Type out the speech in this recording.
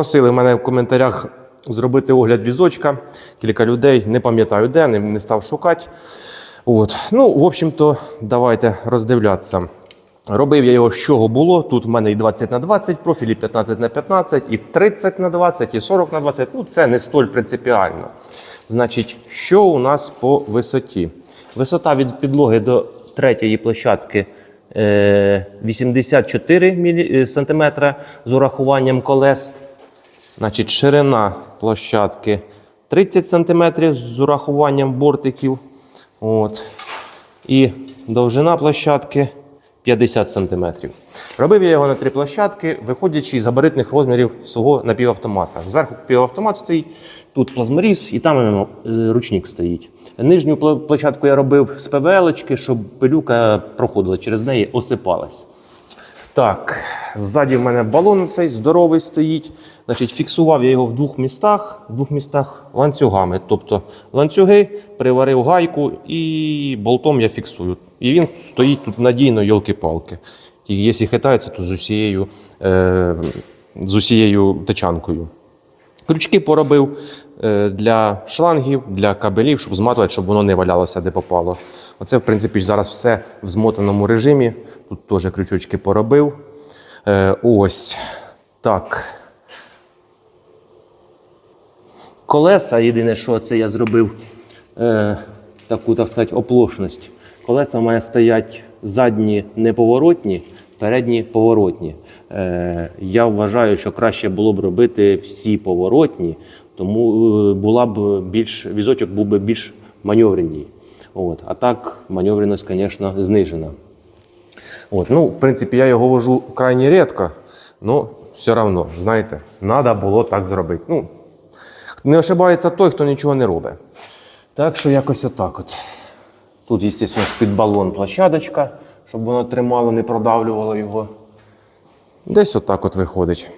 Просили мене в коментарях зробити огляд візочка. Кілька людей, не пам'ятаю де, не, не став шукати. От. Ну, в общем-то, давайте роздивлятися. Робив я його з чого було. Тут в мене і 20 на 20 профіль, і 15 на 15, і 30 на 20, і 40 на 20. Ну, це не столь принципіально. Значить, що у нас по висоті? Висота від підлоги до третьої площадки е, 84 е, см з урахуванням колес. Значить, ширина площадки 30 см з урахуванням бортиків. От. І довжина площадки 50 см. Робив я його на три площадки, виходячи із габаритних розмірів свого напівавтомата. Зверху півавтомат стоїть, тут плазморіз і там е, ручник стоїть. Нижню площадку я робив з ПВЛ, щоб пилюка проходила через неї, осипалась. Так, ззаді в мене балон цей здоровий стоїть. Значить, фіксував я його в двох містах, в двох містах ланцюгами. Тобто ланцюги, приварив гайку і болтом я фіксую. І він стоїть тут надійно, йолки-палки. Якщо хитається, то з усією, е, з усією тачанкою. Крючки поробив е, для шлангів, для кабелів, щоб зматувати, щоб воно не валялося де попало. Оце, в принципі, зараз все в змотаному режимі. Тут теж крючочки поробив. Е, Ось так. Колеса, єдине, що це я зробив е, таку, так сказати, оплошність. Колеса має стоять задні неповоротні, передні поворотні. Е, я вважаю, що краще було б робити всі поворотні, тому е, була б більш, візочок був би більш маневренній. От. А так, маневреність, звісно, знижена. От, ну, в принципі, я його вожу крайне рідко, але все одно, знаєте, треба було так зробити. Ну, не ошибається той, хто нічого не робить. Так що якось отак от. Тут, звісно, під балон площадочка, щоб воно тримало, не продавлювало його. Десь отак от виходить.